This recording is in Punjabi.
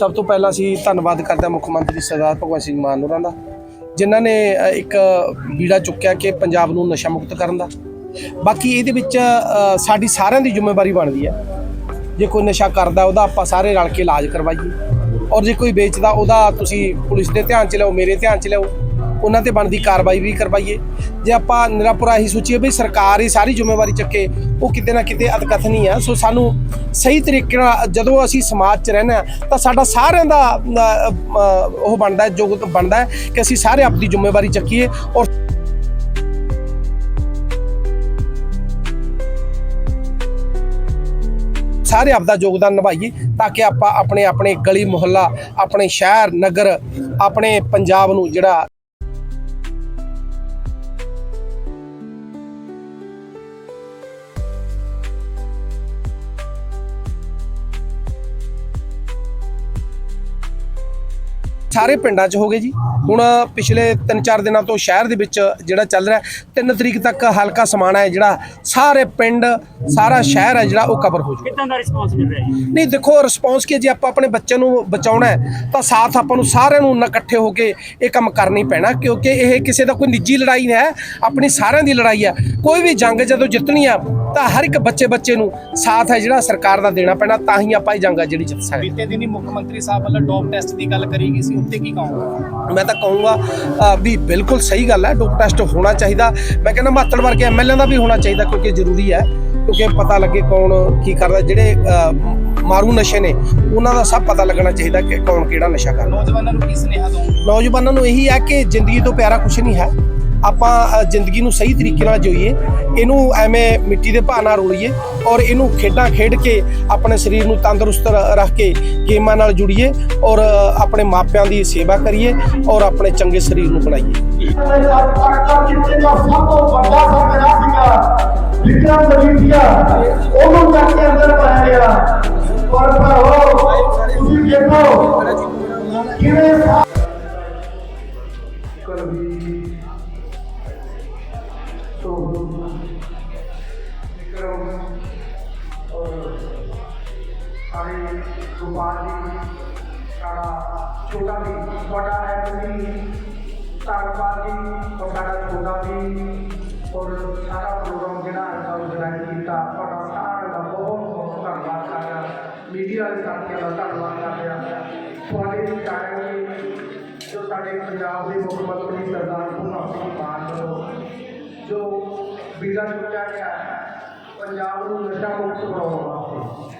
ਸਭ ਤੋਂ ਪਹਿਲਾਂ ਅਸੀਂ ਧੰਨਵਾਦ ਕਰਦੇ ਹਾਂ ਮੁੱਖ ਮੰਤਰੀ ਸਰਦਾਰ ਭਗਵੰਤ ਸਿੰਘ ਮਾਨ ਹੋਰਾਂ ਦਾ, ਜਿਨ੍ਹਾਂ ਨੇ ਇੱਕ ਬੀੜਾ ਚੁੱਕਿਆ ਕਿ ਪੰਜਾਬ ਨੂੰ ਨਸ਼ਾ ਮੁਕਤ ਕਰਨ ਦਾ। ਬਾਕੀ ਇਹਦੇ ਵਿੱਚ ਸਾਡੀ ਸਾਰਿਆਂ ਦੀ ਜ਼ਿੰਮੇਵਾਰੀ ਬਣਦੀ ਹੈ। ਜੇ ਕੋਈ ਨਸ਼ਾ ਕਰਦਾ, ਉਹਦਾ ਆਪਾਂ ਸਾਰੇ ਰਲ ਕੇ ਇਲਾਜ ਕਰਵਾਈਏ। ਔਰ ਜੇ ਕੋਈ ਵੇਚਦਾ, ਉਹਦਾ ਤੁਸੀਂ ਪੁਲਿਸ ਦੇ ਧਿਆਨ 'ਚ ਲਿਆਓ, ਮੇਰੇ ਧਿਆਨ 'ਚ ਲਿਆਓ। ਉਹਨਾਂ ਤੇ ਬਣਦੀ ਕਾਰਵਾਈ ਵੀ ਕਰਵਾਈਏ। ਜੇ ਆਪਾਂ ਨਿਰਾਪੁਰਾ ਹੀ ਸੋਚੀਏ ਵੀ ਸਰਕਾਰ ਹੀ ਸਾਰੀ ਜ਼ਿੰਮੇਵਾਰੀ ਚੱਕੇ, ਉਹ ਕਿਤੇ ਨਾ ਕਿਤੇ ਅਦਕਥਨੀ ਆ। ਸੋ ਸਾਨੂੰ ਸਹੀ ਤਰੀਕੇ ਨਾਲ ਜਦੋਂ ਅਸੀਂ ਸਮਾਜ 'ਚ ਰਹਿੰਦੇ ਹਾਂ ਤਾਂ ਸਾਡਾ ਸਾਰਿਆਂ ਦਾ ਉਹ ਬਣਦਾ ਯੋਗ ਬਣਦਾ ਕਿ ਅਸੀਂ ਸਾਰੇ ਆਪਣੀ ਜ਼ਿੰਮੇਵਾਰੀ ਚੱਕੀਏ ਔਰ ਸਾਰੇ ਆਪਦਾ ਯੋਗਦਾਨ ਨਿਭਾਈਏ ਤਾਂ ਕਿ ਆਪਾਂ ਆਪਣੇ ਆਪਣੇ ਗਲੀ ਮੁਹੱਲਾ, ਆਪਣੇ ਸ਼ਹਿਰ, ਨਗਰ, ਆਪਣੇ ਪੰਜਾਬ ਨੂੰ ਜਿਹੜਾ ਸਾਰੇ ਪਿੰਡਾਂ 'ਚ ਹੋ ਗਏ ਜੀ। ਹੁਣ ਪਿਛਲੇ 3-4 ਦਿਨਾਂ ਤੋਂ ਸ਼ਹਿਰ ਦੇ ਵਿੱਚ ਜਿਹੜਾ ਚੱਲ ਰਿਹਾ 3 ਤਰੀਕ ਤੱਕ ਹਲਕਾ ਸਮਾਣਾ ਹੈ ਜਿਹੜਾ ਸਾਰੇ ਪਿੰਡ ਸਾਰਾ ਸ਼ਹਿਰ ਹੈ ਜਿਹੜਾ ਉਹ ਕਵਰ ਹੋ ਜਾਊਗਾ। ਦਾ ਰਿਸਪੌਂਸ ਮਿਲ ਰਿਹਾ ਹੈ ਨਹੀਂ ਦੇਖੋ ਰਿਸਪੌਂਸ ਕੀ ਜੇ ਆਪਾਂ ਆਪਣੇ ਬੱਚੇ ਨੂੰ ਬਚਾਉਣਾ ਹੈ ਤਾਂ ਸਾਥ ਆਪਾਂ ਨੂੰ ਸਾਰਿਆਂ ਨੂੰ ਇਕੱਠੇ ਹੋ ਕੇ ਇਹ ਕੰਮ ਕਰਨਾ ਪੈਣਾ ਕਿਉਂਕਿ ਇਹ ਕਿਸੇ ਦਾ ਕੋਈ ਨਿੱਜੀ ਲੜਾਈ ਨਹੀਂ ਹੈ ਆਪਣੀ ਸਾਰਿਆਂ ਦੀ ਲੜਾਈ ਹੈ। ਕੋਈ ਵੀ ਜੰਗ ਜਦੋਂ ਜਿੱਤਣੀ ਆ ਤਾਂ ਹਰ ਇੱਕ ਬੱਚੇ ਬੱਚੇ ਨੂੰ ਸਾਥ ਹੈ ਜਿਹੜਾ ਸਰਕਾਰ ਦਾ ਦੇਣਾ ਪੈਣਾ ਤਾਂ ਹੀ ਆਪਾਂ ਇਹ ਜੰਗ ਆ ਜਿਹੜੀ ਜਿੱਤ ਸਕਦੇ ਬੀਤੇ ਦਿਨੀ ਮੁੱਖ ਮੰਤਰੀ ਸਾਹਿਬ ਵੱਲੋਂ ਡੋਪ ਟੈਸਟ ਦੀ ਗੱਲ ਕਰੀ ਗਈ ਸੀ ਉੱਤੇ ਕੀ ਕਹੋਗੇ? ਮੈਂ ਤਾਂ ਕਹੂੰਗਾ ਵੀ ਬਿਲਕੁਲ ਸਹੀ ਗੱਲ ਹੈ ਡੋਪ ਟੈਸਟ ਹੋਣਾ ਚਾਹੀਦਾ। ਮੈਂ ਕਹਿੰਦਾ ਮਾਤੜ ਵਰਗੇ ਐਮਐਲਏ ਦਾ ਵੀ ਹੋਣਾ ਚਾਹੀਦਾ ਕਿਉਂਕਿ ਜ਼ਰੂਰੀ ਹੈ ਕਿਉਂਕਿ ਪਤਾ ਲੱਗੇ ਕੌਣ ਕੀ ਕਰਦਾ ਜਿਹੜੇ ਮਾਰੂ ਨਸ਼ੇ ਨੇ ਉਹਨਾਂ ਦਾ ਸਭ ਪਤਾ ਲੱਗਣਾ ਚਾਹੀਦਾ ਕਿ ਕੌਣ ਕਿਹੜਾ ਨਸ਼ਾ ਕਰਦਾ। ਨੌਜਵਾਨਾਂ ਨੂੰ ਕੀ ਸੁਨੇਹਾ ਦੋਗੇ ਨੌਜਵਾਨਾਂ ਨੂੰ ਇਹੀ ਹੈ ਕਿ ਜ਼ਿੰਦਗੀ ਤੋਂ ਪਿਆਰਾ ਕੁਝ ਨਹੀਂ ਹੈ। ਆਪਾਂ ਜ਼ਿੰਦਗੀ ਨੂੰ ਸਹੀ ਤਰੀਕੇ ਨਾਲ ਜੀਈਏ ਇਹਨੂੰ ਐਵੇਂ ਮਿੱਟੀ ਦੇ ਭਾਅ ਨਾਲ ਰੋਲੀਏ ਔਰ ਇਹਨੂੰ ਖੇਡਾਂ ਖੇਡ ਕੇ ਆਪਣੇ ਸਰੀਰ ਨੂੰ ਤੰਦਰੁਸਤ ਰ- ਰੱਖ ਕੇ ਗੇਮਾਂ ਨਾਲ ਜੁੜੀਏ ਔਰ ਆਪਣੇ ਮਾਪਿਆਂ ਦੀ ਸੇਵਾ ਕਰੀਏ ਔਰ ਆਪਣੇ ਚੰਗੇ ਸਰੀਰ ਨੂੰ ਬਣਾਈਏ। ਵਿਕਰਮ ਮਜੀਠੀਆ ਉਹਨੂੰ ਚੱਕ ਕੇ ਅੰਦਰ ਪਾਇਆ ਗਿਆ ਪਰ ਭਰਾਵੋ ਤੁਸੀਂ ਦੇਖੋ ਕਿਵੇਂ ਸਾ- ਸਾਰੇ ਗੋਪਾਲ ਜੀ ਸਾਡਾ ਛੋਟਾ ਵੀ ਤੁਹਾਡਾ ਹੈ ਤੁਸੀਂ ਧੰਨਵਾਦ ਜੀ ਔਰ ਸਾਡਾ ਛੋਟਾ ਵੀ ਔਰ ਸਾਰਾ ਪ੍ਰੋਗਰਾਮ ਜਿਹੜਾ ਹੈ ਉਹ ਜੁਆਇਨ ਕੀਤਾ ਤੁਹਾਡਾ ਸਾਰਿਆਂ ਦਾ ਬਹੁਤ ਬਹੁਤ ਧੰਨਵਾਦ ਕਰਦਾ ਮੀਡੀਆ ਦੇ ਸਾਥੀਆਂ ਦਾ ਧੰਨਵਾਦ ਕਰਦਾ ਤੁਹਾਡੇ ਵੀ ਜੋ ਸਾਡੇ ਪੰਜਾਬ ਦੇ ਮੁੱਖ ਮੰਤਰੀ ਸਰਦਾਰ ਭਗਵੰਤ ਸਿੰਘ ਮਾਨ ਵੱਲੋਂ ਜੋ ਬੀੜਾ ਚੁੱਕਿਆ ਗਿਆ ਪੰਜਾਬ ਨੂੰ ਨਸ਼ਾ ਮੁਕਤ ਬਣਾਉਣ ਵਾਸਤੇ।